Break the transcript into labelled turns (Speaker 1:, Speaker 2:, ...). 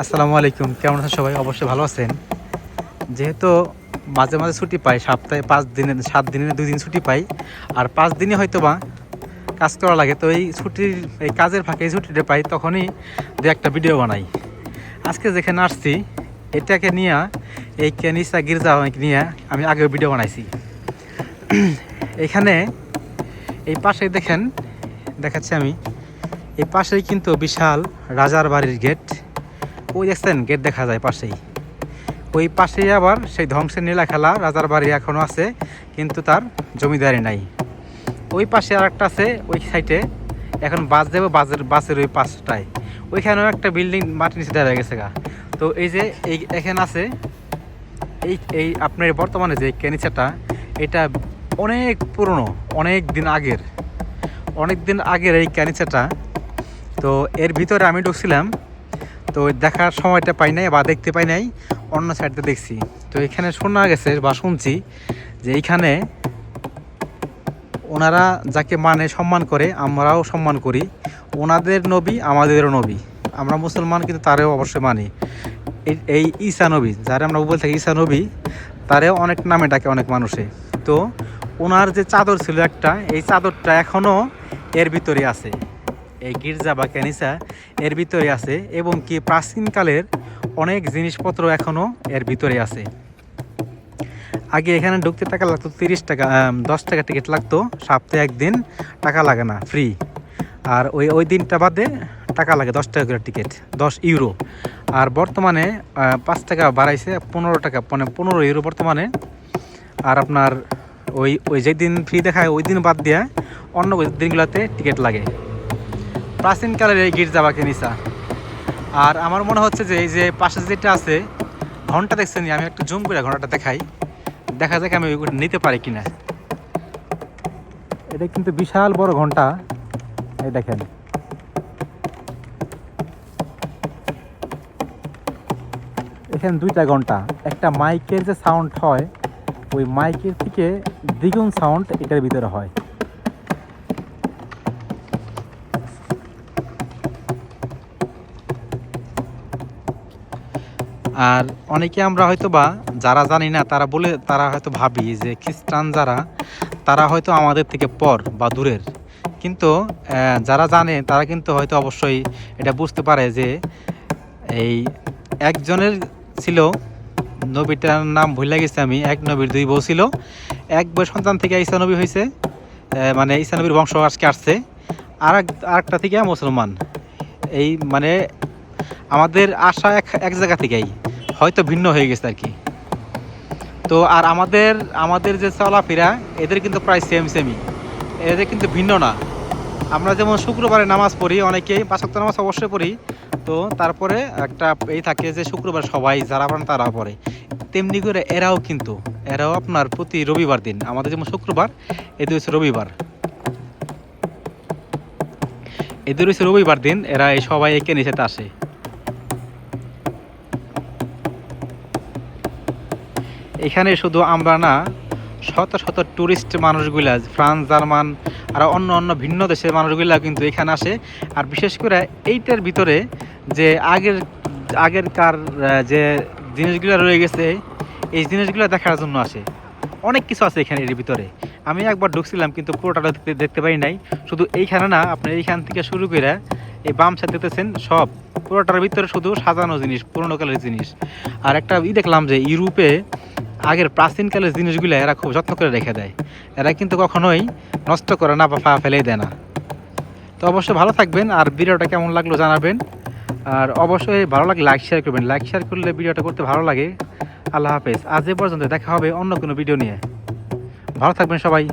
Speaker 1: আসসালামু আলাইকুম, কেমন আছেন সবাই? অবশ্যই ভালো আছেন। যেহেতু মাঝে মাঝে ছুটি পাই, সপ্তাহে পাঁচ দিনে, সাত দিনে দুই দিন ছুটি পাই, আর পাঁচ দিনে হয়তো বা কাজ করা লাগে, তো এই ছুটির, এই কাজের ফাঁকে এই ছুটিটা পাই, তখনই দু একটা ভিডিও বানাই। আজকে যেখানে আসছি, এটাকে নিয়ে, এই কেনিসা গির্জা নিয়ে আমি আগেও ভিডিও বানাইছি। এখানে, এই পাশে দেখেন, দেখাচ্ছি আমি এই পাশেই কিন্তু বিশাল রাজার বাড়ির গেট। ওই দেখছেন, গেট দেখা যায় পাশেই। ওই পাশেই আবার সেই ধ্বংসের নীলা খেলা, রাজার বাড়ি এখনও আছে, কিন্তু তার জমিদারি নাই। ওই পাশে আর একটা আছে, ওই সাইডে। এখন বাস যাবে বাসের বাসের ওই পাশটায়। ওইখানেও একটা বিল্ডিং, মাটির নিচে দাঁড়িয়ে গেছে গা। তো এই যে এই এখানে আছে, এই এই আপনার বর্তমানে যে কেনিচাটা, এটা অনেক পুরনো, অনেক দিন আগের। অনেক দিন আগের এই ক্যানিচাটা তো এর ভিতরে আমি ঢুকছিলাম, তো দেখার সময়টা পাই নাই বা দেখতে পাই নাই, অন্য সাইডটা দেখছি। তো এখানে শোনা গেছে বা শুনছি যে এইখানে ওনারা যাকে মানে সম্মান করে, আমরাও সম্মান করি। ওনাদের নবী আমাদেরও নবী। আমরা মুসলমান কিন্তু তারেও অবশ্যই মানি। এই- ঈসা নবী, যারা আমরা বলে থাকি নবী, তারেও অনেক নামে ডাকে অনেক মানুষে। তো ওনার যে চাদর ছিল একটা, এই চাদরটা এখনও এর ভিতরে আছে। এই গির্জা বা ক্যানিসা এর ভিতরে আছে এবং কি প্রাচীনকালের অনেক জিনিসপত্র এখনও এর ভিতরে আছে। আগে এখানে ঢুকতে টাকা লাগতো তিরিশ টাকা দশ টাকা টিকিট লাগতো, সপ্তাহে একদিন টাকা লাগে না ফ্রি আর ওই ওই দিনটা বাদে টাকা লাগে দশ টাকা করে টিকিট, দশ ইউরো। আর বর্তমানে পাঁচ টাকা বাড়াইছে, পনেরো টাকা মানে পনেরো ইউরো বর্তমানে। আর আপনার ওই ওই যেদিন ফ্রি দেখায়, ওই দিন বাদ দিয়ে অন্য দিনগুলোতে টিকিট লাগে। প্রাচীনকালের এই গির্জা বা আর আমার মনে হচ্ছে যে এই যে পাশে যেটা আছে, ঘণ্টা দেখছেন আমি একটু জুম করে ঘন্টাটা দেখাই। দেখা যাক আমি ওইগুলো নিতে পারি কিনা। এটা কিন্তু বিশাল বড় ঘণ্টা। এই দেখেন। এখানে দুইটা ঘণ্টা। একটা মাইকের যে সাউন্ড হয়, ওই মাইকের থেকে দ্বিগুণ সাউন্ড এটার ভিতরে হয়। আর অনেকে আমরা হয়তো বা যারা জানি না, তারা বলে, তারা হয়তো ভাবি যে খ্রিস্টান যারা, তারা হয়তো আমাদের থেকে পর বা দূরের। কিন্তু যারা জানে, তারা কিন্তু হয়তো অবশ্যই এটা বুঝতে পারে যে এই একজনের ছিল, নবীটার নাম ভুলে গেছি আমি, এক নবীর দুই বউ ছিল। এক বই সন্তান থেকে ঈসা নবী হয়েছে মানে ঈসা নবীর বংশ আজকে আসছে। আর এক আরেকটা থেকে মুসলমান। এই মানে আমাদের আশা এক এক জায়গা থেকেই। হয়তো ভিন্ন হয়ে গেছে আর কি। তো আর আমাদের আমাদের যে চলাফেরা, এদের কিন্তু প্রায় সেম সেমই এদের কিন্তু ভিন্ন না। আমরা যেমন শুক্রবারে নামাজ পড়ি অনেকেই পাঁচক্ত নামাজ অবশ্যই পড়ি। তো তারপরে একটা এই থাকে যে শুক্রবার সবাই, যারা পারেন তারা পড়ে। তেমনি করে এরাও কিন্তু, এরাও আপনার প্রতি রবিবার দিন। আমাদের যেমন শুক্রবার, এদের হচ্ছে রবিবার। এদের হচ্ছে রবিবার দিন, এরা সবাই একে নিচেতে আসে। এখানে শুধু আমরা না, শত শত ট্যুরিস্ট মানুষগুলা, ফ্রান্স, জার্মান, আর অন্য অন্য ভিন্ন দেশের মানুষগুলা কিন্তু এখানে আসে। আর বিশেষ করে এইটার ভিতরে যে আগের, আগেরকার যে জিনিসগুলো রয়ে গেছে, এই জিনিসগুলো দেখার জন্য আসে। অনেক কিছু আছে এখানে এর ভিতরে। আমি একবার ঢুকছিলাম কিন্তু পুরোটা দেখতে পাই নাই। শুধু এইখানে না, আপনি এইখান থেকে শুরু করে এই বাম দেখতেছেন সব। পুরোটার ভিতরে শুধু সাজানো জিনিস, পুরোনো কালের জিনিস। আর একটা ই দেখলাম যে ইউরোপে আগের প্রাচীনকালের জিনিসগুলো এরা খুব যত্ন করে রেখে দেয়। এরা কিন্তু কখনোই নষ্ট করে না বা ফা ফেলেই দেয় না। তো অবশ্যই ভালো থাকবেন আর ভিডিওটা কেমন লাগল জানাবেন। আর অবশ্যই ভালো লাগলে লাইক শেয়ার করবেন। লাইক শেয়ার করলে ভিডিওটা করতে ভালো লাগে। আল্লাহ হাফেজ। আজ এ পর্যন্ত দেখা হবে অন্য কোনো ভিডিও নিয়ে। ভালো থাকবেন সবাই।